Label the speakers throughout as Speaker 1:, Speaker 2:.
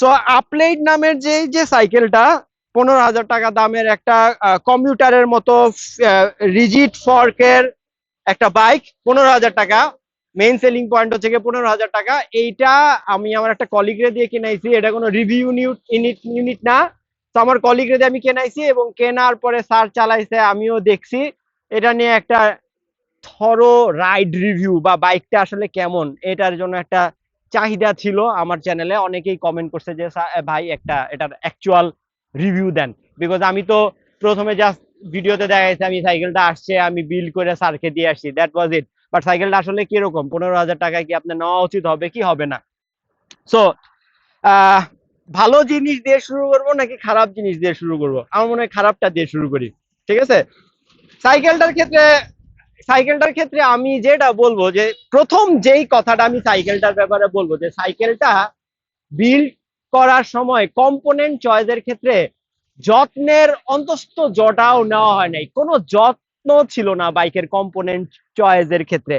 Speaker 1: So আপলেট নামের যে যে সাইকেলটা পনেরো হাজার টাকা দামের একটা কম্পিউটারের মতো রিজিট ফর্কের একটা বাইক পনেরো হাজার টাকা। মেইন সেলিং পয়েন্ট হচ্ছে পনেরো হাজার টাকা। এইটা আমি আমার একটা কলিগরে দিয়ে কিনাইছি এটা কোনো রিভিউ ইউনিট ইউনিট না। তো আমার কলিগরে দিয়ে আমি কেনাইছি এবং কেনার পরে স্যার চালাইছে, আমিও দেখছি। এটা নিয়ে একটা থরো রাইড রিভিউ বা বাইকটা আসলে কেমন, এটার জন্য একটা চাহিদা ছিল আমার চ্যানেলে অনেকেই কমেন্ট করছে যে ভাই, একটা, এটার অ্যাকচুয়াল রিভিউ দেন। বিকজ আমি তো প্রথমে জাস্ট ভিডিওতে দেখা আমি সাইকেলটা আসছে, আমি বিল করে স্যারকে দিয়ে আসছি। দ্যাট ওয়াজ ইট বাট সাইকেলটা আসলে কীরকম? পনেরো হাজার টাকায় কি আপনার নেওয়া উচিত হবে কি হবে না? সো ভালো জিনিস দিয়ে শুরু করব নাকি খারাপ জিনিস দিয়ে শুরু করব? আমার মনে হয় খারাপটা দিয়ে শুরু করি। ঠিক আছে? সাইকেলটার ক্ষেত্রে সাইকেলটার ক্ষেত্রে আমি যেটা বলব যে প্রথম যেই কথাটা আমি সাইকেলটার ব্যাপারে বলব যে সাইকেলটা বিল্ড করার সময় কম্পোনেন্ট চয়েসের ক্ষেত্রে যত্নের অন্তস্থ জটাও নেওয়া হয় নাই। কোনো যত্ন ছিল না বাইকের কম্পোনেন্ট চয়েসের ক্ষেত্রে।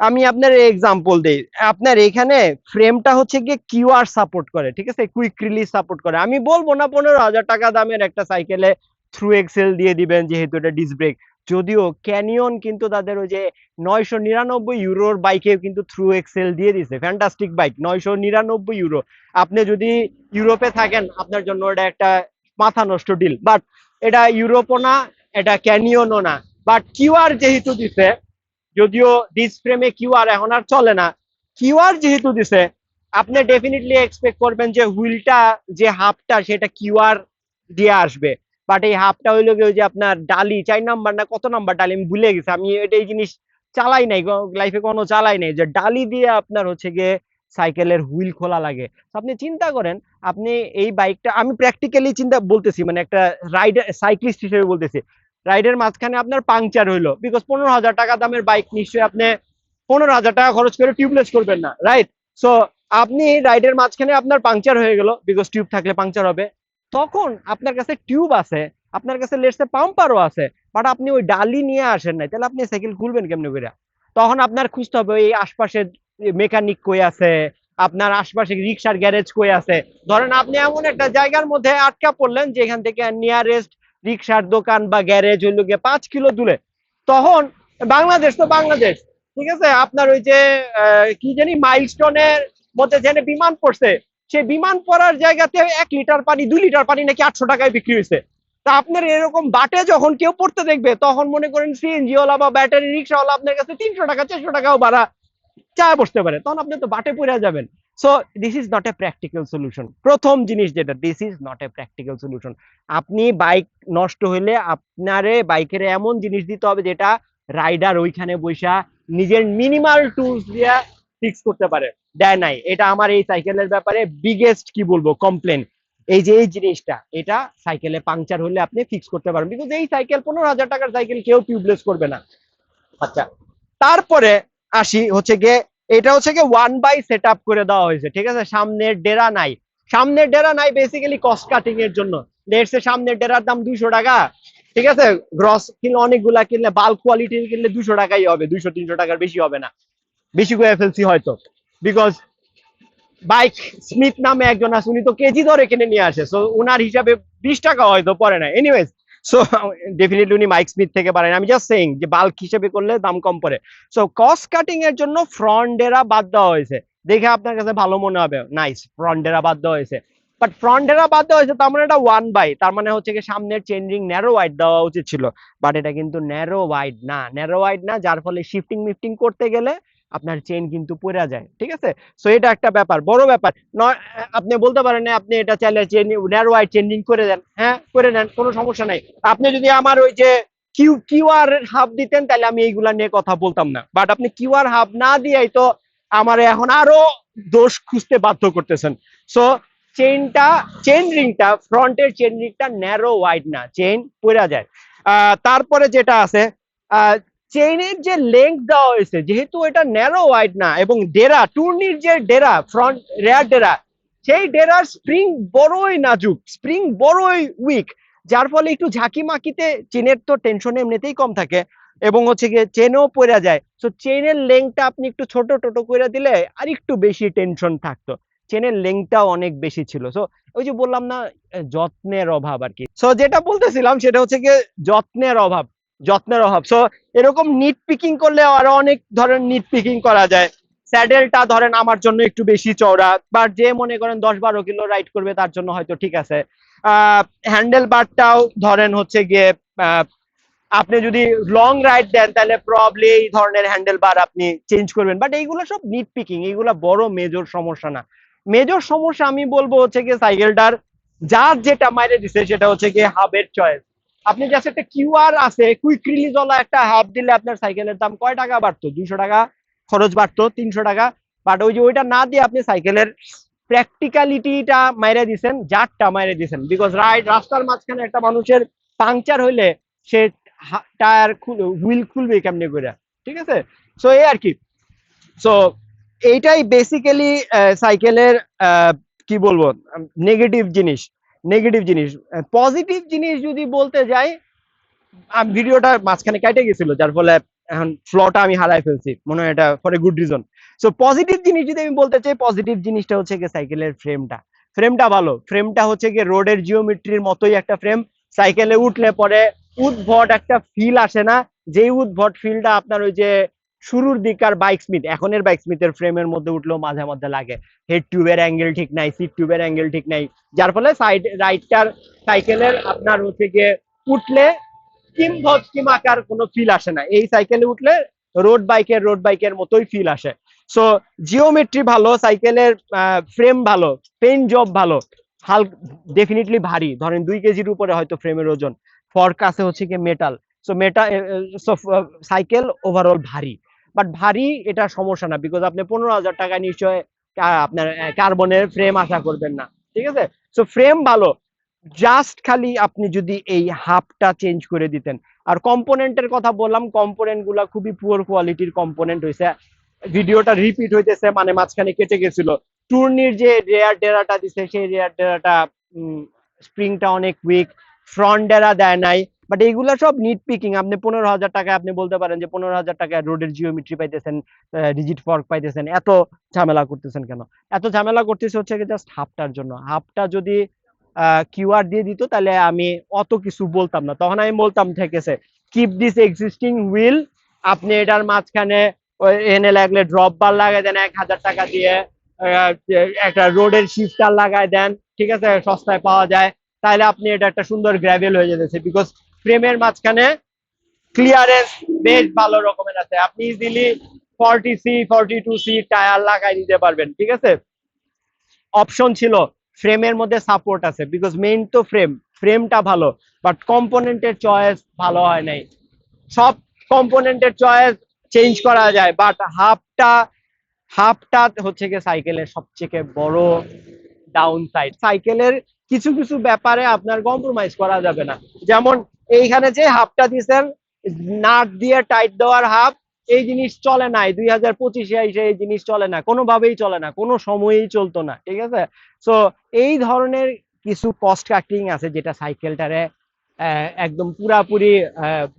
Speaker 1: আমি আপনার এক্সাম্পল দিই। আপনার এখানে ফ্রেমটা হচ্ছে গিয়ে কিউআর সাপোর্ট করে, ঠিক আছে? কুইক রিলিজ সাপোর্ট করে। আমি বলব না পনেরো হাজার টাকা দামের একটা সাইকেলে থ্রু এক্সেল দিয়ে দিবেন, যেহেতু এটা ডিস্ক ব্রেক যদিও ক্যানিয়ন কিন্তু তাদের ওই যে নয়শো নিরানব্বই ইউরোর বাইকেও কিন্তু থ্রু এক্সেল দিয়ে দিছে। ফ্যান্টাস্টিক বাইক নয়শো নিরানব্বই ইউরো। আপনি যদি ইউরোপে থাকেন, আপনার জন্য এটা একটা মাথা নষ্ট ডিল বাট এটা ইউরোপও না, এটা ক্যানিয়নও না। বাট কিউআর যেহেতু দিছে, যদিও ডিস ফ্রেমে কিউআর এখন আর চলে না কিউআর যেহেতু দিছে, আপনি ডেফিনেটলি এক্সপেক্ট করবেন যে হুইলটা যে হাফটা সেটা কিউআর দিয়ে আসবে। বাট এই হাফটা হইল গিয়ে যে আপনার ডালি, চার নাম্বার না কত নাম্বার ডালি? আমি ভুলে গেছি। আমি এটা এই জিনিস চালাই নাই লাইফে কোনো চালাই নাই যে ডালি দিয়ে আপনার হচ্ছে গিয়ে সাইকেলের হুইল খোলা লাগে। আপনি চিন্তা করেন, আপনি এই বাইকটা আমি প্র্যাকটিক্যালি চিন্তা বলতেছি মানে একটা রাইডার সাইক্লিস্ট হিসেবে বলতেছি। রাইডের মাঝখানে আপনার পাংচার হইল। বিকজ পনেরো হাজার টাকা দামের বাইক নিশ্চয়ই আপনি পনেরো হাজার টাকা খরচ করে টিউবলেস করবেন না রাইট সো আপনি রাইডের মাঝখানে আপনার পাংচার হয়ে গেল বিকজ টিউব থাকলে পাংচার হবে। তখন আপনার কাছে টিউব আছে, আপনার কাছে লেটসে পাম্পারও আছে বাট আপনি ওই ডালি নিয়ে আসেন নাই, তাহলে আপনি সাইকেল খুলবেন কেমনে করে তখন আপনার খুঁজতে হবে, ওই আশপাশে মেকানিক কই আছে, আপনার আশপাশে রিক্সার গ্যারেজ কই আছে। ধরেন আপনি এমন একটা জায়গার মধ্যে আটকা পড়লেন, যেখান থেকে নিয়ারেস্ট রিক্সার দোকান বা গ্যারেজ হইল গিয়ে পাঁচ কিলো দূরে। তখন, বাংলাদেশ তো বাংলাদেশ, ঠিক আছে? আপনার ওই যে কি জানি মাইলস্টোনের মধ্যে যেখানে বিমান পড়ছে সেই বিমান পড়ার জায়গাতে এক লিটার পানি, দুই লিটার পানি নাকি আটশো টাকায় বিক্রি হয়েছে। তা আপনার এরকম বাটে যখন কেউ পড়তে দেখবে, তখন মনে করেন সিএনজি ওলা বা ব্যাটারি রিক্সাওয়ালা আপনার কাছে তিনশো টাকা, চারশো টাকাও ভাড়া চায় বসতে পারে। তখন আপনি তো বাটে পড়ে যাবেন। So this is not a practical solution প্রথম জিনিস যেটা this is not a practical solution আপনি বাইক নষ্ট হইলে আপনারে বাইকের এমন জিনিস দিতে হবে যেটা রাইডার ওইখানে বৈশা নিজের মিনিমাল টুলস দিয়ে ফিক্স করতে পারে। দেয় নাই। এটা আমার এই সাইকেলের ব্যাপারে বিগেস্ট কি বলব? কমপ্লেন এই যে, এই জিনিসটা, এটা সাইকেলে পাংচার হলে আপনি ফিক্স করতে পারবেন। বিকজ এই সাইকেল পনেরো হাজার টাকার সাইকেল কেউ টিউবলেস করবে না। আচ্ছা তারপরে আসি হচ্ছে গিয়ে, এটা হচ্ছে গিয়ে ওয়ান বাই সেট করে দেওয়া হয়েছে। ঠিক আছে? সামনের ডেরা নাই। সামনের ডেরা নাই বেসিক্যালি কস্ট কাটিং এর জন্য। লেটসে সামনের ডেরার দাম দুইশো টাকা। ঠিক আছে? গ্রস কিনলে অনেকগুলা কিনলে বাল্ক কোয়ালিটির কিনলে দুশো টাকাই হবে। দুইশো, তিনশো টাকার বেশি হবে না। বেশি করে ফেলছি হয়তো। বিকজ বাইক স্মিথ নামে একজন আছে, উনি তো কেজি ধরে কিনে নিয়ে আসে। সো ওনার হিসাবে বিশ টাকা হয়তো পড়ে না। এনিওয়েজ সো ডেফিনেটলি উনি মাইক স্মিথ থেকে পারেন আমি জাস্ট সেইং যে বাল্ক হিসেবে করলে দাম কম পড়ে। সো কস্ট কাটিং এর জন্য ফ্রন্ট ডেরা বাদ দেওয়া হয়েছে। দেখে আপনার কাছে ভালো মনে হবে। নাইস ফ্রন্ট ডেরা বাদ দেওয়া হয়েছে। বাট ফ্রন্ট ডেরা বাদ দেওয়া হয়েছে, তার মানে এটা ওয়ান বাই তার মানে হচ্ছে কি, সামনের চেঞ্জিং ন্যারো ওয়াইড দেওয়া উচিত ছিল। বাট এটা কিন্তু ন্যারো ওয়াইড না। ন্যারো ওয়াইড না, যার ফলে শিফটিং মিফটিং করতে গেলে আপনার চেন কিন্তু পড়ে যায়, ঠিক আছে? সো এটা একটা ব্যাপার, বড় ব্যাপার। আপনি বলতে পারেন না আপনি এটা চাইলে চেন ন্যারো ওয়াইড চেঞ্জিং করে দেন। হ্যাঁ করে নেন, কোনো সমস্যা নাই। আপনি যদি আমার ওই যে কিউ কিউআর হাব দিতেন, তাহলে আমি এইগুলা নিয়ে কথা বলতাম না। বাট আপনি কিউআর হাব না দিয়েই তো আমার এখন আরও দোষ খুঁজতে বাধ্য করতেছেন। সো চেনটা চেইন রিংটা ফ্রন্টের চেইন রিংটা ন্যারো ওয়াইড না চেইন পড়ে যায়। তারপরে যেটা আছে চেইনের যে লেংথ দেওয়া হয়েছে, যেহেতু এটা ন্যারো ওয়াইড না, এবং ডেরা টুর্নির যে ডেরা ফ্রন্ট রেয়ার ডেরা, সেই ডেরার স্প্রিং বড়ই নাজুক স্প্রিং বড়ই উইক যার ফলে একটু ঝাঁকি মাকিতে চেনের তো টেনশন এমনিতেই কম থাকে, এবং হচ্ছে গিয়ে চেনও পড়ে যায়। সো চেনের লেংটা আপনি একটু ছোট টোটো করে দিলে আর একটু বেশি টেনশন থাকতো। চেনের লেংটাও অনেক বেশি ছিল। সো ওই যে বললাম না, যত্নের অভাব আর কি সো যেটা বলতেছিলাম সেটা হচ্ছে গিয়ে যত্নের অভাব। যত্নের অভাব। সো এরকম নিট পিকিং করলে আরও অনেক ধরনের নিট পিকিং করা যায়। স্যাডেলটা ধরেন আমার জন্য একটু বেশি চওড়া, বা যে মনে করেন দশ বারো কিলো রাইড করবে তার জন্য হয়তো ঠিক আছে। হ্যান্ডেল বারটাও ধরেন হচ্ছে গিয়ে আপনি যদি লং রাইড দেন তাহলে প্রবলি এই ধরনের হ্যান্ডেল বার আপনি চেঞ্জ করবেন। বাট এইগুলো সব নিট পিকিং এইগুলো বড় মেজর সমস্যা না। মেজর সমস্যা আমি বলব হচ্ছে গিয়ে সাইকেলটার যার যেটা মাইরে দিছে সেটা হচ্ছে গিয়ে হাবের চয়েস আপনি জাস্ট একটা কিউআর আছে কুইক রিলিজ ওলা একটা হাব দিলে আপনার সাইকেলের দাম কয় টাকা বাড়তো? দুইশো টাকা খরচ বাড়তো, তিনশো টাকা। বাট ওই যে ওইটা না দিয়ে আপনি সাইকেলের প্র্যাকটিক্যালিটিটা মাইরে দিছেন জারটা মাইরে দিছেন। বিকজ রাইড রাস্তার মাঝখানে একটা মানুষের পাংচার হইলে সে টায়ার খুল হুইল খুলবে কেমনি করে ঠিক আছে? সো এই আর কি। সো এইটাই বেসিক্যালি সাইকেলের কি বলব নেগেটিভ জিনিস। নেগেটিভ জিনিস। পজিটিভ জিনিস যদি বলতে যাই ভিডিওটা মাঝখানে কেটে গেছিল, যার ফলে এখন ফ্লটা আমি হারাই ফেলছি। মনে হয় এটা for a good reason so positive জিনিস যদি আমি বলতে চাই পজিটিভ জিনিসটা হচ্ছে গিয়ে সাইকেলের ফ্রেমটা ফ্রেমটা ভালো। ফ্রেমটা হচ্ছে গিয়ে রোডের জিওমেট্রির মতোই একটা ফ্রেম সাইকেলে উঠলে পরে উদ্ভট একটা ফিল আসে না। যেই উদ্ভট ফিলটা আপনার ওই যে শুরুর দিককার বাইক স্মিথ এখনের বাইক স্মিথের ফ্রেমের মধ্যে উঠলেও মাঝে মধ্যে লাগে। হেড টিউবের অ্যাঙ্গেল ঠিক নাই সিট টিউবের অ্যাঙ্গেল ঠিক নাই। যার ফলে সাইড রাইডটার সাইকেলের আপনার হচ্ছে গিয়ে উঠলে কিম ধজ কিম আকার কোনো ফিল আসে না। এই সাইকেলে উঠলে রোড বাইকের রোড বাইকের মতোই ফিল আসে। সো জিওমেট্রি ভালো সাইকেলের ফ্রেম ভালো পেন জব ভালো। হাল ডেফিনেটলি ভারী। ধরেন দুই কেজির উপরে হয়তো ফ্রেমের ওজন। ফর্ক আছে হচ্ছে কি metal so meta so cycle overall ভারী। বাট ভারী এটা সমস্যা না বিকজ আপনি পনেরো হাজার টাকা নিশ্চয় আপনার কার্বনের ফ্রেম আশা করবেন না। ঠিক আছে? সো ফ্রেম ভালো। জাস্ট খালি আপনি যদি এই হাফটা চেঞ্জ করে দিতেন। আর কম্পোনেন্টের কথা বললাম কম্পোনেন্টগুলা খুবই পুয়ার কোয়ালিটির কম্পোনেন্ট হয়েছে ভিডিওটা রিপিট হইতেছে মানে মাঝখানে কেটে গেছিল। টুর্নির যে রেয়ার ডেরাটা দিছে, সেই রেয়ার ডেরাটা স্প্রিংটা অনেক উইক ফ্রন্ট ডেরা দেয় নাই। বাট এইগুলা সব নিট পিকিং আপনি পনেরো হাজার টাকা আপনি বলতে পারেন যে পনেরো হাজার টাকায় রোডের জিওমেট্রি পাইতেছেন ডিজিট ফর্ক পাইতেছেন, এত ঝামেলা করতেছেন কেন? এত ঝামেলা করতেছে হচ্ছে জাস্ট হাফটার জন্য। হাফটা যদি কিউআর দিয়ে দিত তাহলে আমি অত কিছু বলতাম না। তখন আমি বলতাম ঠেকেছে কিপ দিস এক্সিস্টিং হুইল আপনি এটার মাঝখানে এনে লাগলে ড্রপ বার লাগাই দেন এক হাজার টাকা দিয়ে একটা রোডের শিফটার লাগাই দেন, ঠিক আছে, সস্তায় পাওয়া যায়, তাহলে আপনি এটা একটা সুন্দর গ্র্যাভেল হয়ে যেতেছে। বিকজ ফ্রেমের মাঝখানে ক্লিয়ারেন্স বেশ ভালো রকমের আছে। আপনি easily forty C forty two C tyre লাগাই দিতে পারবেন, ঠিক আছে? অপশন ছিল, ফ্রেমের মধ্যে সাপোর্ট আছে বিকজ মেইন তো ফ্রেম ফ্রেমটা ভালো বাট কম্পোনেন্টের চয়েস ভালো হয় নাই। সব কম্পোনেন্টের চয়েস চেঞ্জ করা যায় বাট হাফটা হাফটা হচ্ছে গিয়ে সাইকেলের সবচেয়ে বড় ডাউন সাইড সাইকেলের কিছু কিছু ব্যাপারে আপনার কম্প্রোমাইজ করা যাবে না। যেমন এইখানে যে হাফটা দিয়েছেন নাট দিয়ে টাইট দেওয়ার হাফ এই জিনিস চলে নাই। দুই হাজার পঁচিশে এসে এই জিনিস চলে না। কোনোভাবেই চলে না। কোনো সময়েই চলতো না। ঠিক আছে? সো এই ধরনের কিছু কস্ট কাটিং আছে যেটা সাইকেলটারে একদম পুরাপুরি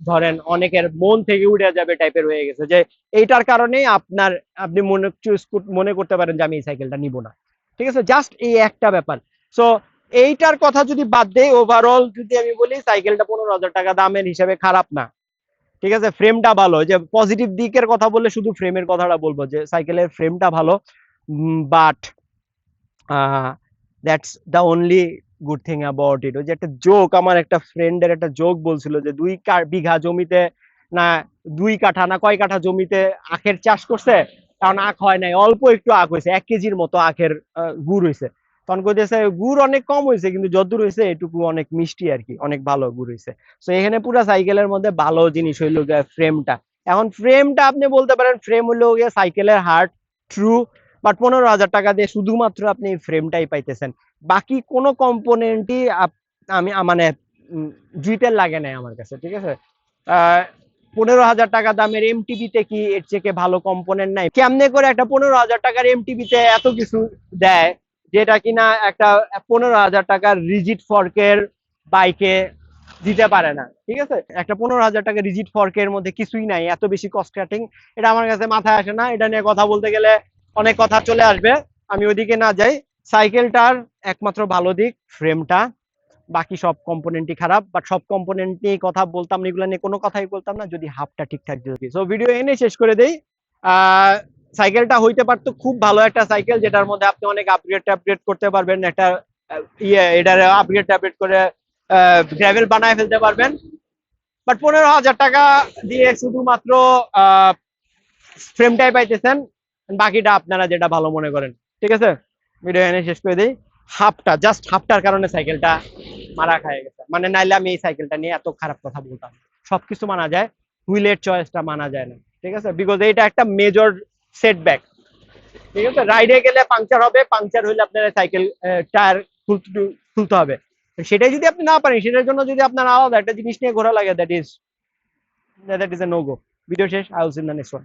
Speaker 1: ধরেন অনেকের মন থেকে উঠে যাবে টাইপের হয়ে গেছে যে, এইটার কারণেই আপনার, আপনি মনে চুজ মনে করতে পারেন যে আমি এই সাইকেলটা নিব না। ঠিক আছে? জাস্ট এই একটা ব্যাপার। সো এইটার কথা যদি বাদ দেই ওভারঅল যদি আমি বলি সাইকেলটা পনেরো হাজার টাকা দামের হিসাবে খারাপ না। ঠিক আছে? ফ্রেমটা ভালো। যে পজিটিভ দিকের কথা বললে শুধু ফ্রেমের কথাটা বলব যে সাইকেলের ফ্রেমটা ভালো। But that's the only good thing about it ওই যে একটা জোক আমার একটা ফ্রেন্ডের একটা জোক বলছিল যে, দুই বিঘা জমিতে না, দুই কাঠা না, কয় কাঠা জমিতে আখের চাষ করছে? কারণ আখ হয় নাই, অল্প একটু আখ হয়েছে, এক কেজির মতো আখের গুড় হয়েছে। তখন কইতেছে, গুড় অনেক কম হয়েছে, কিন্তু যদ্দূর হয়েছে, এটুকু অনেক মিষ্টি আর কি, অনেক ভালো গুড় হয়েছে। তো এখানে পুরো সাইকেলের মধ্যে ভালো জিনিস হইল ফ্রেমটা এখন ফ্রেমটা আপনি বলতে পারেন ফ্রেম হইল গিয়ে সাইকেলের হার্ট ট্রু বাট পনেরো হাজার টাকা দিয়ে শুধুমাত্র আপনি ফ্রেমটাই পাইতেছেন। বাকি কোনো কম্পোনেন্টই আমি মানে জুইতের লাগে নাই আমার কাছে, ঠিক আছে? পনেরো হাজার টাকা দামের এম এমটিভিতে কি এর থেকে ভালো কম্পোনেন্ট নাই? কেমনে করে একটা পনেরো হাজার টাকার এমটিভিতে এত কিছু দেয়, যেটা কিনা একটা পনেরো হাজার টাকার রিজিট ফর্কের বাইকে দিতে পারে না, ঠিক আছে? একটা পনেরো হাজার টাকা রিজিট ফর্কের মধ্যে কিছুই নাই, এত বেশি কস্ট কাটিং এটা আমার কাছে মাথায় আসে না, এটা নিয়ে কথা বলতে গেলে অনেক কথা চলে আসবে, আমি ওদিকে না যাই সাইকেলটার একমাত্র ভালো দিক ফ্রেমটা বাকি সব কম্পোনেন্টই খারাপ বাট সব কম্পোনেন্ট নিয়ে কথা বলতাম, এগুলো নিয়ে কোনো কথাই বলতাম না, যদি হাফটা ঠিকঠাক যদি সো ভিডিও এনে শেষ করে দেই। সাইকেলটা হইতে পারতো খুব ভালো একটা সাইকেল যেটার মধ্যে আপনি অনেক আপগ্রেড আপগ্রেড করতে পারবেন, একটা ইয়ে এটার আপগ্রেড আপগ্রেড করে গ্র্যাভেল বানায় ফেলতে পারবেন। বাট পনেরো হাজার টাকা দিয়ে শুধুমাত্র ফ্রেমটাই পাইতেছেন। বাকিটা আপনারা যেটা ভালো মনে করেন। ঠিক আছে? ভিডিও এনে শেষ করে দিই। হাফটা জাস্ট হাফটার কারণে সাইকেলটা মারা খায় গেছে। মানে নাইলে আমি এই সাইকেলটা নিয়ে এত খারাপ কথা বলতাম। সবকিছু মানা যায় হুইলের চয়েসটা মানা যায় না। ঠিক আছে? বিকজ এটা একটা মেজর সেটব্যাক ঠিক আছে? রাইডে গেলে পাংচার হবে পাংচার হইলে আপনার সাইকেল টায়ার খুলতে হবে। সেটাই যদি আপনি না পারেন, সেটার জন্য যদি আপনার আলাদা একটা জিনিস নিয়ে ঘোরা লাগে that is that is a no go video শেষ I will see in the next one